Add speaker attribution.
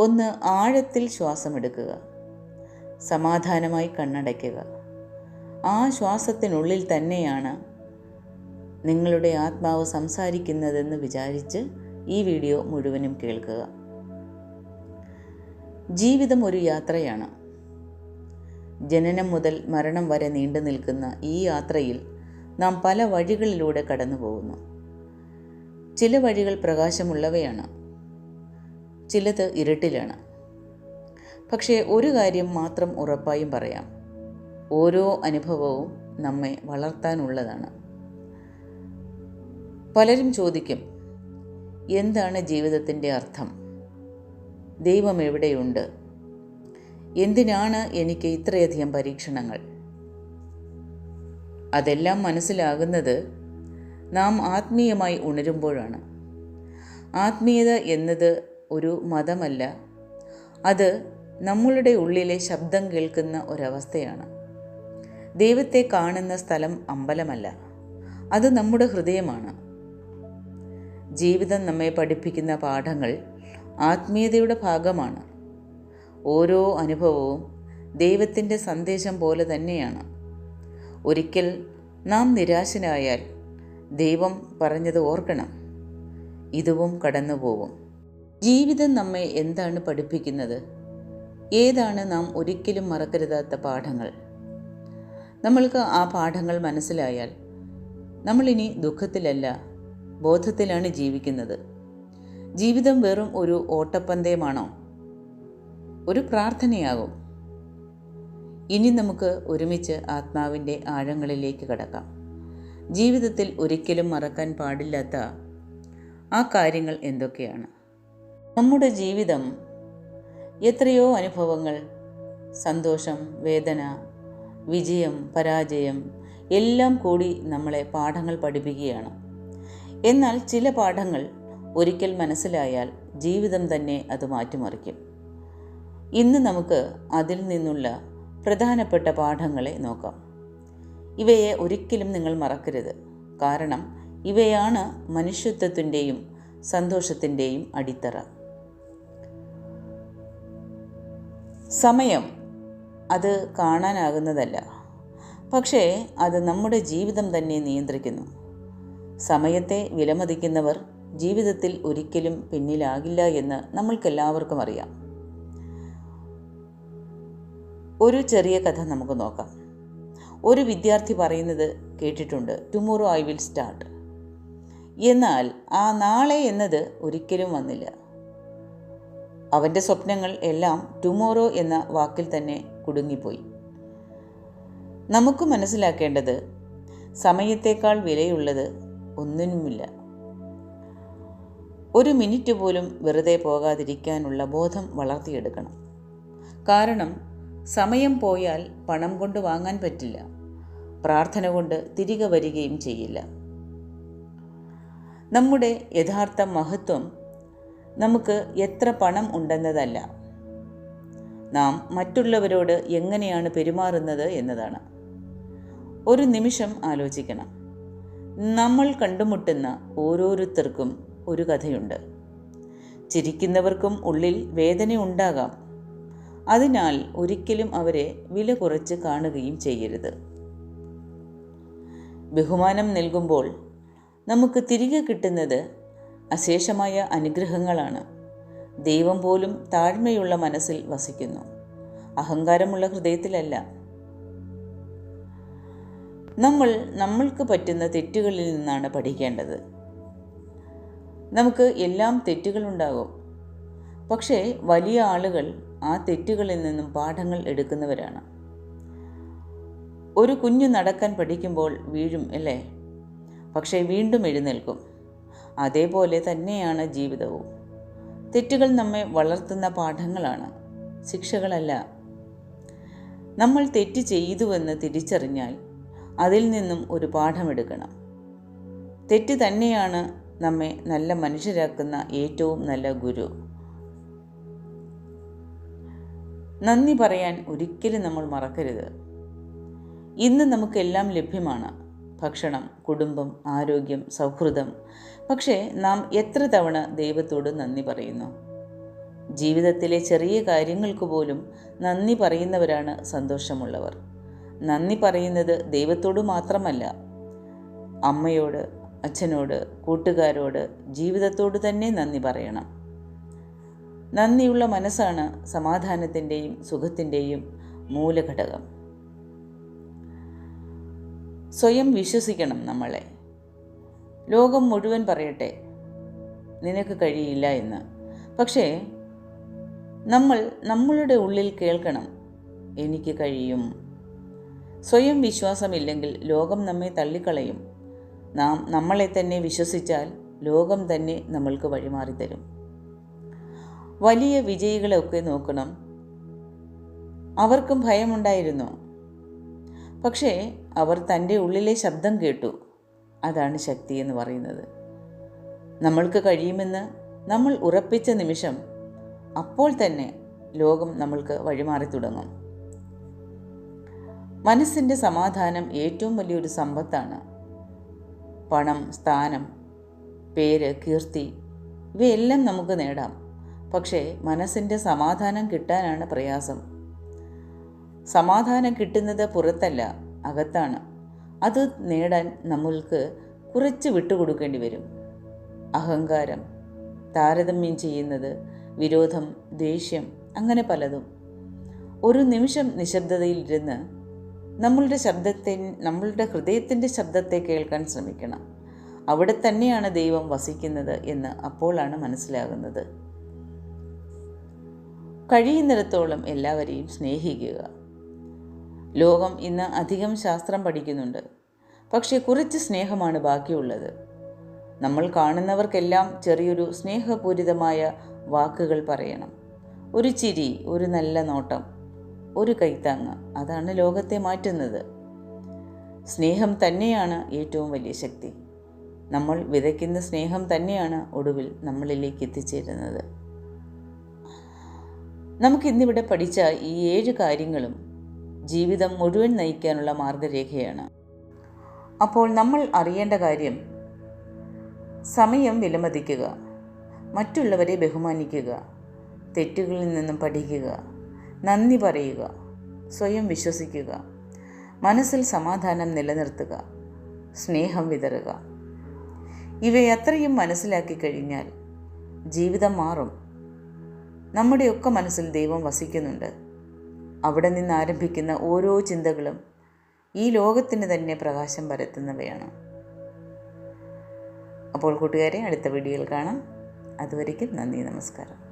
Speaker 1: ഒന്ന് ആഴത്തിൽ ശ്വാസമെടുക്കുക. സമാധാനമായി കണ്ണടയ്ക്കുക. ആ ശ്വാസത്തിനുള്ളിൽ തന്നെയാണ് നിങ്ങളുടെ ആത്മാവ് സംസാരിക്കുന്നതെന്ന് വിചാരിച്ച് ഈ വീഡിയോ മുഴുവനും കേൾക്കുക. ജീവിതം ഒരു യാത്രയാണ്. ജനനം മുതൽ മരണം വരെ നീണ്ടു നിൽക്കുന്ന ഈ യാത്രയിൽ നാം പല വഴികളിലൂടെ കടന്നു പോകുന്നു ചില വഴികൾ പ്രകാശമുള്ളവയാണ്. ചിലത് ഇരുട്ടിലാണ്. പക്ഷേ ഒരു കാര്യം മാത്രം ഉറപ്പായും പറയാം. ഓരോ അനുഭവവും നമ്മെ വളർത്താനുള്ളതാണ്. പലരും ചോദിക്കും എന്താണ് ജീവിതത്തിന്റെ അർത്ഥം? ദൈവം എവിടെയുണ്ട്? എന്തിനാണ് എനിക്ക് ഇത്രയധികം പരീക്ഷണങ്ങൾ? അതെല്ലാം മനസ്സിലാകുന്നത് നാം ആത്മീയമായി ഉണരുമ്പോഴാണ്. ആത്മീയത എന്നത് ഒരു മതമല്ല. അത് നമ്മളുടെ ഉള്ളിലെ ശബ്ദം കേൾക്കുന്ന ഒരവസ്ഥയാണ്. ദൈവത്തെ കാണുന്ന സ്ഥലം അമ്പലമല്ല. അത് നമ്മുടെ ഹൃദയമാണ്. ജീവിതം നമ്മെ പഠിപ്പിക്കുന്ന പാഠങ്ങൾ ആത്മീയതയുടെ ഭാഗമാണ്. ഓരോ അനുഭവവും ദൈവത്തിന്റെ സന്ദേശം പോലെ തന്നെയാണ്. ഒരിക്കൽ നാം നിരാശനായാൽ ദൈവം പറഞ്ഞത് ഓർക്കണം. ഇതുവും കടന്നു പോകും ജീവിതം നമ്മെ എന്താണ് പഠിപ്പിക്കുന്നത്? ഏതാണ് നാം ഒരിക്കലും മറക്കരുതാത്ത പാഠങ്ങൾ? നമ്മൾക്ക് ആ പാഠങ്ങൾ മനസ്സിലായാൽ നമ്മളിനി ദുഃഖത്തിലല്ല ബോധത്തിലാണ് ജീവിക്കുന്നത്. ജീവിതം വെറും ഒരു ഓട്ടപ്പന്തയമാണോ? ഒരു പ്രാർത്ഥനയാകും. ഇനി നമുക്ക് ഒരുമിച്ച് ആത്മാവിന്റെ ആഴങ്ങളിലേക്ക് കടക്കാം. ജീവിതത്തിൽ ഒരിക്കലും മറക്കാൻ പാടില്ലാത്ത ആ കാര്യങ്ങൾ എന്തൊക്കെയാണ്? നമ്മുടെ ജീവിതം എത്രയോ അനുഭവങ്ങൾ. സന്തോഷം വേദന വിജയം പരാജയം എല്ലാം കൂടി നമ്മളെ പാഠങ്ങൾ പഠിപ്പിക്കുകയാണ്. എന്നാൽ ചില പാഠങ്ങൾ ഒരിക്കൽ മനസ്സിലായാൽ ജീവിതം തന്നെ അത് മാറ്റിമറിക്കും. ഇന്ന് നമുക്ക് അതിൽ നിന്നുള്ള പ്രധാനപ്പെട്ട പാഠങ്ങളെ നോക്കാം. ഇവയെ ഒരിക്കലും നിങ്ങൾ മറക്കരുത്. കാരണം ഇവയാണ് മനുഷ്യത്വത്തിന്റെയും സന്തോഷത്തിന്റെയും അടിത്തറ. സമയം അത് കാണാനാകുന്നതല്ല. പക്ഷേ അത് നമ്മുടെ ജീവിതം തന്നെ നിയന്ത്രിക്കുന്നു. സമയത്തെ വിലമതിക്കുന്നവർ ജീവിതത്തിൽ ഒരിക്കലും പിന്നിലാകില്ല എന്ന് നമ്മൾക്കെല്ലാവർക്കും അറിയാം. ഒരു ചെറിയ കഥ നമുക്ക് നോക്കാം. ഒരു വിദ്യാർത്ഥി പറയുന്നത് കേട്ടിട്ടുണ്ട് ടുമോറോ ഐ വിൽ സ്റ്റാർട്ട് എന്നാൽ ആ നാളെ എന്നത് ഒരിക്കലും വന്നില്ല. അവന്റെ സ്വപ്നങ്ങൾ എല്ലാം ടുമോറോ എന്ന വാക്കിൽ തന്നെ കുടുങ്ങിപ്പോയി. നമുക്ക് മനസ്സിലാക്കേണ്ടത് സമയത്തേക്കാൾ വിലയുള്ളത് ഒന്നിനുമില്ല. ഒരു മിനിറ്റ് പോലും വെറുതെ പോകാതിരിക്കാനുള്ള ബോധം വളർത്തിയെടുക്കണം. കാരണം സമയം പോയാൽ പണം കൊണ്ട് വാങ്ങാൻ പറ്റില്ല. പ്രാർത്ഥന കൊണ്ട് തിരികെ വരികയും ചെയ്യില്ല. നമ്മുടെ യഥാർത്ഥ മഹത്വം നമുക്ക് എത്ര പണം ഉണ്ടെന്നതല്ല. നാം മറ്റുള്ളവരോട് എങ്ങനെയാണ് പെരുമാറുന്നത് എന്നതാണ്. ഒരു നിമിഷം ആലോചിക്കണം. നമ്മൾ കണ്ടുമുട്ടുന്ന ഓരോരുത്തർക്കും ഒരു കഥയുണ്ട്. ചിരിക്കുന്നവർക്കും ഉള്ളിൽ വേദന ഉണ്ടാകാം. അതിനാൽ ഒരിക്കലും അവരെ വില കുറച്ച് കാണുകയും ചെയ്യരുത്. ബഹുമാനം നൽകുമ്പോൾ നമുക്ക് തിരികെ കിട്ടുന്നത് അശേഷമായ അനുഗ്രഹങ്ങളാണ്. ദൈവം പോലും താഴ്മയുള്ള മനസ്സിൽ വസിക്കുന്നു. അഹങ്കാരമുള്ള ഹൃദയത്തിലല്ല. നമ്മൾ നമ്മൾക്ക് പറ്റുന്ന തെറ്റുകളിൽ നിന്നാണ് പഠിക്കേണ്ടത്. നമുക്ക് എല്ലാം തെറ്റുകളുണ്ടാകും. പക്ഷേ വലിയ ആളുകൾ ആ തെറ്റുകളിൽ നിന്നും പാഠങ്ങൾ എടുക്കുന്നവരാണ്. ഒരു കുഞ്ഞു നടക്കാൻ പഠിക്കുമ്പോൾ വീഴും അല്ലേ? പക്ഷേ വീണ്ടും എഴുന്നേൽക്കും. അതേപോലെ തന്നെയാണ് ജീവിതവും. തെറ്റുകൾ നമ്മെ വളർത്തുന്ന പാഠങ്ങളാണ്. ശിക്ഷകളല്ല. നമ്മൾ തെറ്റ് ചെയ്തുവെന്ന് തിരിച്ചറിഞ്ഞാൽ അതിൽ നിന്നും ഒരു പാഠമെടുക്കണം. തെറ്റ് തന്നെയാണ് നമ്മെ നല്ല മനുഷ്യരാക്കുന്ന ഏറ്റവും നല്ല ഗുരു. നന്ദി പറയാൻ ഒരിക്കലും നമ്മൾ മറക്കരുത്. ഇന്ന് നമുക്കെല്ലാം ലഭ്യമാണ്. ഭക്ഷണം കുടുംബം ആരോഗ്യം സൗഹൃദം. പക്ഷേ നാം എത്ര തവണ ദൈവത്തോട് നന്ദി പറയുന്നു? ജീവിതത്തിലെ ചെറിയ കാര്യങ്ങൾക്ക് പോലും നന്ദി പറയുന്നവരാണ് സന്തോഷമുള്ളവർ. നന്ദി പറയുന്നത് ദൈവത്തോട് മാത്രമല്ല അമ്മയോട് അച്ഛനോട് കൂട്ടുകാരോട് ജീവിതത്തോട് തന്നെ നന്ദി പറയണം. നന്ദിയുള്ള മനസ്സാണ് സമാധാനത്തിന്റെയും സുഖത്തിന്റെയും മൂലഘടകം. സ്വയം വിശ്വസിക്കണം നമ്മളെ. ലോകം മുഴുവൻ പറയട്ടെ നിനക്ക് കഴിയില്ല എന്ന്. പക്ഷേ നമ്മൾ നമ്മളുടെ ഉള്ളിൽ കേൾക്കണം എനിക്ക് കഴിയും. സ്വയം വിശ്വാസമില്ലെങ്കിൽ ലോകം നമ്മെ തള്ളിക്കളയും. നാം നമ്മളെ തന്നെ വിശ്വസിച്ചാൽ ലോകം തന്നെ നമ്മൾക്ക് വഴിമാറിത്തരും വലിയ വിജയികളെയൊക്കെ നോക്കണം. അവർക്കും ഭയമുണ്ടായിരുന്നു. പക്ഷേ അവർ തന്റെ ഉള്ളിലെ ശബ്ദം കേട്ടു. അതാണ് ശക്തി എന്ന് പറയുന്നത്. നമ്മൾക്ക് കഴിയുമെന്ന് നമ്മൾ ഉറപ്പിച്ച നിമിഷം അപ്പോൾ തന്നെ ലോകം നമ്മൾക്ക് വഴിമാറി തുടങ്ങും. മനസ്സിന്റെ സമാധാനം ഏറ്റവും വലിയൊരു സമ്പത്താണ്. പണം സ്ഥാനം പേര് കീർത്തി ഇവയെല്ലാം നമുക്ക് നേടാം. പക്ഷേ മനസ്സിന്റെ സമാധാനം കിട്ടാനാണ് പ്രയാസം. സമാധാനം കിട്ടുന്നത് പുറത്തല്ല അകത്താണ്. അത് നേടാൻ നമ്മൾക്ക് കുറച്ച് വിട്ടുകൊടുക്കേണ്ടി വരും. അഹങ്കാരം താരതമ്യം ചെയ്യുന്നത് വിരോധം ദേഷ്യം അങ്ങനെ പലതും. ഒരു നിമിഷം നിശബ്ദതയിലിരുന്ന് നമ്മളുടെ ശബ്ദത്തെ നമ്മളുടെ ഹൃദയത്തിന്റെ ശബ്ദത്തെ കേൾക്കാൻ ശ്രമിക്കണം. അവിടെ തന്നെയാണ് ദൈവം വസിക്കുന്നത് എന്ന് അപ്പോഴാണ് മനസ്സിലാകുന്നത്. കഴിയുന്നിടത്തോളം എല്ലാവരെയും സ്നേഹിക്കുക. ലോകം ഇന്ന് അധികം ശാസ്ത്രം പഠിക്കുന്നുണ്ട്. പക്ഷേ കുറച്ച് സ്നേഹമാണ് ബാക്കിയുള്ളത്. നമ്മൾ കാണുന്നവർക്കെല്ലാം ചെറിയൊരു സ്നേഹപൂരിതമായ വാക്കുകൾ പറയണം. ഒരു ചിരി ഒരു നല്ല നോട്ടം ഒരു കൈത്താങ്ങ് അതാണ് ലോകത്തെ മാറ്റുന്നത്. സ്നേഹം തന്നെയാണ് ഏറ്റവും വലിയ ശക്തി. നമ്മൾ വിതയ്ക്കുന്ന സ്നേഹം തന്നെയാണ് ഒടുവിൽ നമ്മളിലേക്ക് എത്തിച്ചേരുന്നത്. നമുക്കിന്നിവിടെ പഠിച്ച ഈ ഏഴ് കാര്യങ്ങളും ജീവിതം മുഴുവൻ നയിക്കാനുള്ള മാർഗരേഖയാണ്. അപ്പോൾ നമ്മൾ അറിയേണ്ട കാര്യം സമയം വിലമതിക്കുക മറ്റുള്ളവരെ ബഹുമാനിക്കുക തെറ്റുകളിൽ നിന്നും പഠിക്കുക നന്ദി പറയുക സ്വയം വിശ്വസിക്കുക മനസ്സിൽ സമാധാനം നിലനിർത്തുക സ്നേഹം വിതറുക. ഇവയത്രയും മനസ്സിലാക്കി കഴിഞ്ഞാൽ ജീവിതം മാറും. നമ്മുടെയൊക്കെ മനസ്സിൽ ദൈവം വസിക്കുന്നുണ്ട്. അവിടെ നിന്ന് ആരംഭിക്കുന്ന ഓരോ ചിന്തകളും ഈ ലോകത്തിന് തന്നെ പ്രകാശം പരത്തുന്നവയാണ്. അപ്പോൾ കൂട്ടുകാരെ അടുത്ത വീഡിയോയിൽ കാണാം. അതുവരയ്ക്കും നന്ദി നമസ്കാരം.